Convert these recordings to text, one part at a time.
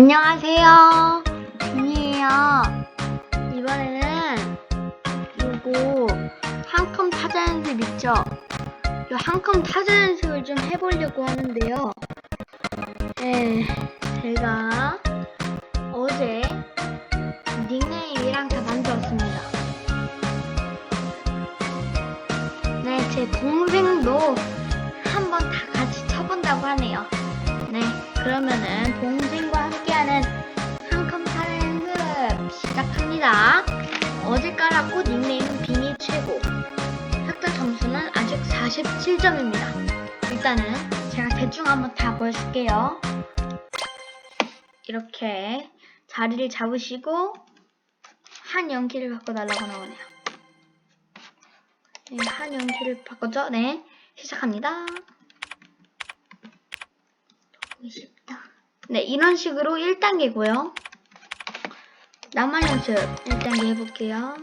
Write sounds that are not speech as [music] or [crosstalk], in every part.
안녕하세요. 준이에요. 이번에는 요거 한컴 타자 연습 있죠? 요 한컴 타자 연습을 좀 해보려고 하는데요. 네, 시작합니다. 어제 깔았고 닉네임은 비니 최고. 학자 점수는 아직 47점입니다. 일단은 제가 대충 한번 다 보여줄게요. 이렇게 자리를 잡으시고 한 연기를 바꿔달라고 나오네요. 네, 한 연기를 바꿔죠? 네, 시작합니다. 쉽다. 네, 이런 식으로 1단계고요. 나만 연습 1단계 해볼게요.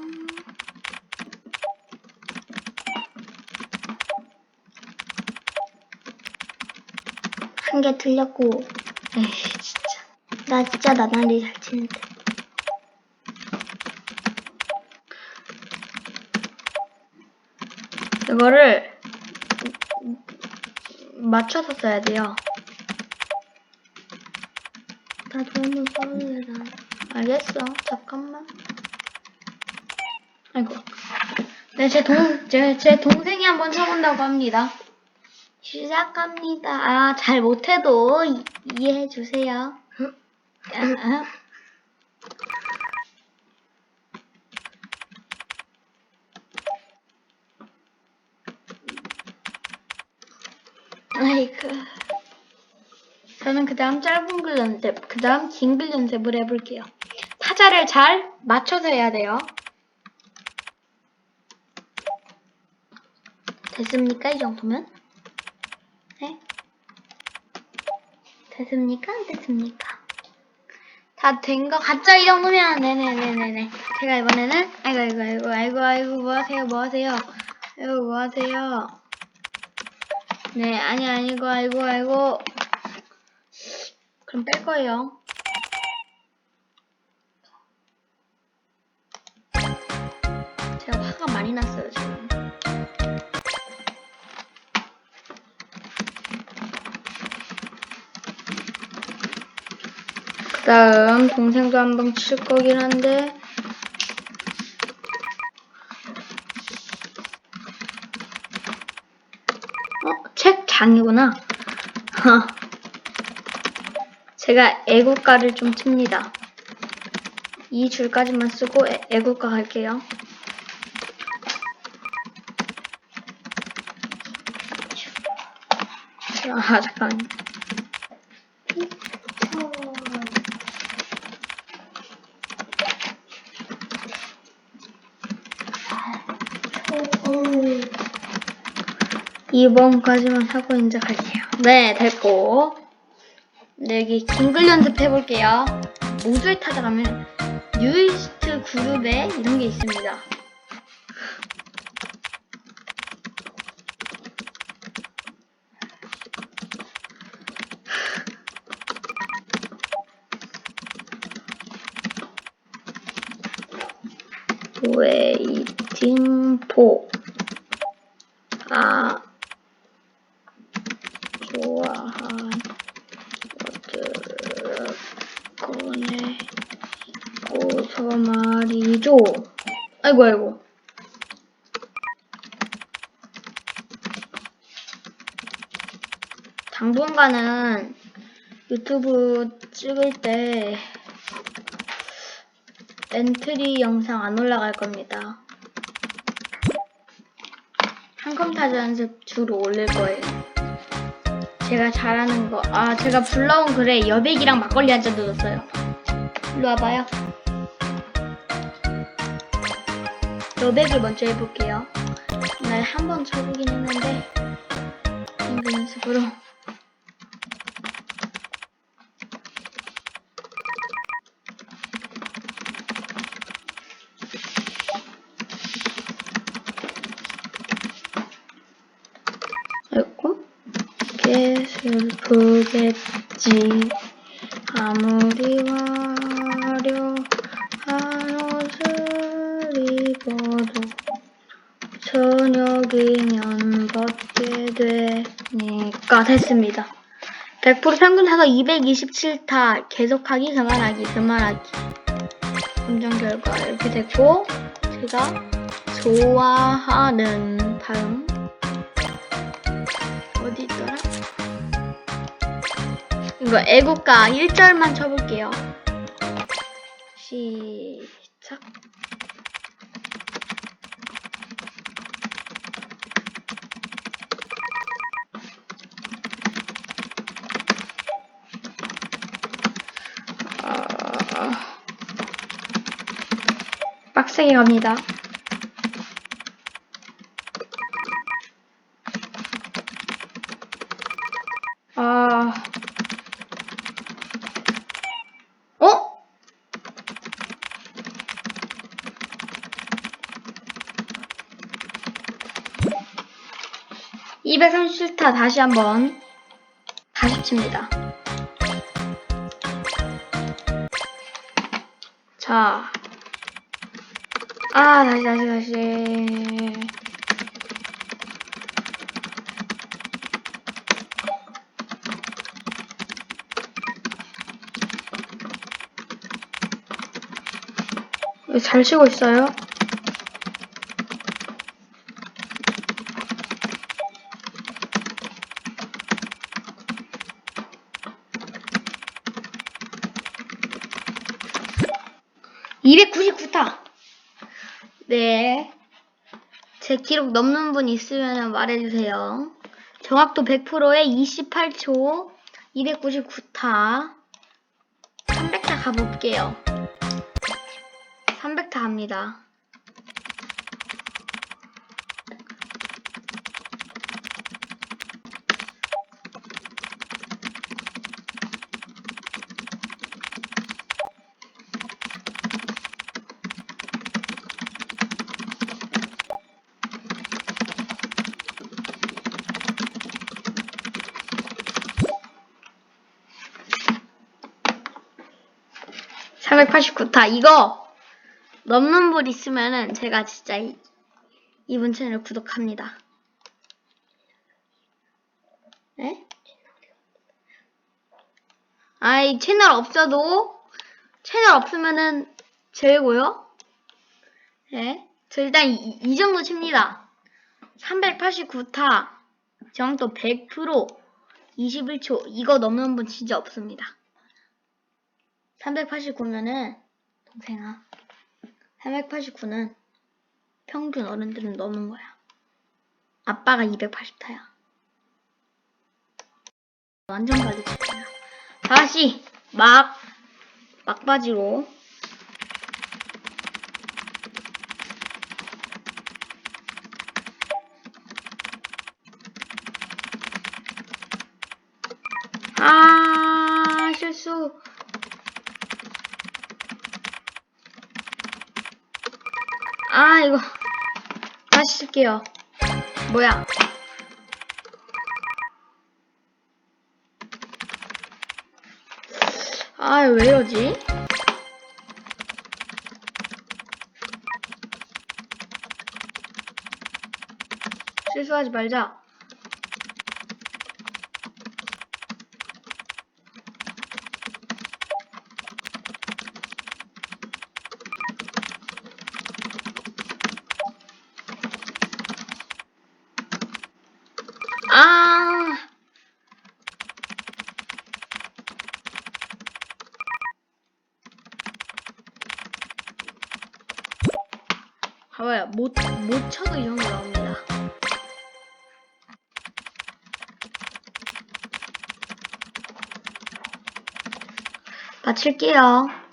한 개 틀렸고, 에이, 진짜. 나 진짜 나날이 잘 치는데. 이거를 맞춰서 써야 돼요. 한번 써볼래, 나. 알겠어. 잠깐만. 아이고. 네, 제 동, 제, 제 동생이 한번 쳐본다고 합니다. 시작합니다. 아, 잘 못해도 이, 이해해주세요. 아, 아이고. 저는 그 다음 짧은 글 연습, 그 다음 긴 글 연습을 해볼게요. 타자를 잘 맞춰서 해야 돼요. 됐습니까? 이 정도면? 네? 됐습니까? 안 됐습니까? 다 된 거 같죠? 이 정도면? 네네네네네. 제가 이번에는, 아이고, 아이고, 아이고, 아이고, 아이고, 뭐 하세요, 뭐 하세요? 아이고, 뭐 하세요? 네, 아니, 아니고, 아이고, 아이고. 그럼 뺄 거예요. 많이 났어요, 지금. 그 다음, 동생도 한번 칠 거긴 한데, 어, 책 장이구나. [laughs] 제가 애국가를 좀 칩니다. 이 줄까지만 쓰고 애, 애국가 갈게요. 아, 잠깐만. 이번까지만 하고 이제 갈게요. 네, 됐고. 네, 여기 긴글 연습해볼게요. 모두의 타자 가면 뉴이스트 그룹에 이런 게 있습니다. 웨이팅 포. 아, 좋아한 것들을 꺼내고서 말이죠. 아이고, 아이고. 당분간은 유튜브 찍을 때 엔트리 영상 안 올라갈 겁니다. 한 컴 타자 연습 주로 올릴 거예요. 제가 잘하는 거. 아, 제가 불러온 글에 여백이랑 막걸리 한 잔 넣었어요. 일로 와봐요. 여백을 먼저 해볼게요. 날 한 번 쳐보긴 했는데, 그 연습으로. 슬프겠지. 아무리 화려한 옷을 입어도 저녁이면 벗게 되니까 됐습니다. 100% 평균 타가 227타 계속하기 그만하기 그만하기 검정 결과 이렇게 됐고 제가 좋아하는 발음 이거 애국가 1절만 쳐볼게요. 시작. 어, 빡세게 갑니다. 아, 어? (237타) 다시 한번 다시 칩니다. 자, 아, 다시, 다시, 다시. 왜잘 치고 있어요? (299타) 네. 제 기록 넘는 분 있으면 말해주세요. 정확도 100%에 28초, 299타, 300타 가볼게요. 300타 갑니다. (389타) 이거 넘는 분 있으면은 제가 진짜 이, 이분 채널 구독합니다. 네? 아이 채널 없어도 채널 없으면은 제고요. 네, 저 일단 이, 이 정도 칩니다. 389타 정도 100% 21초 이거 넘는 분 진짜 없습니다. 389면은 동생아 389는 평균 어른들은 넘은 거야. 아빠가 280타야. 완전 바지치기야. 다시 막 막바지로 아 실수 아 이거 쓸게요. 뭐야? 아 왜 이러지? 실수하지 말자 아 봐봐요. 못, 못 쳐도 이 정도 나옵니다. 마칠게요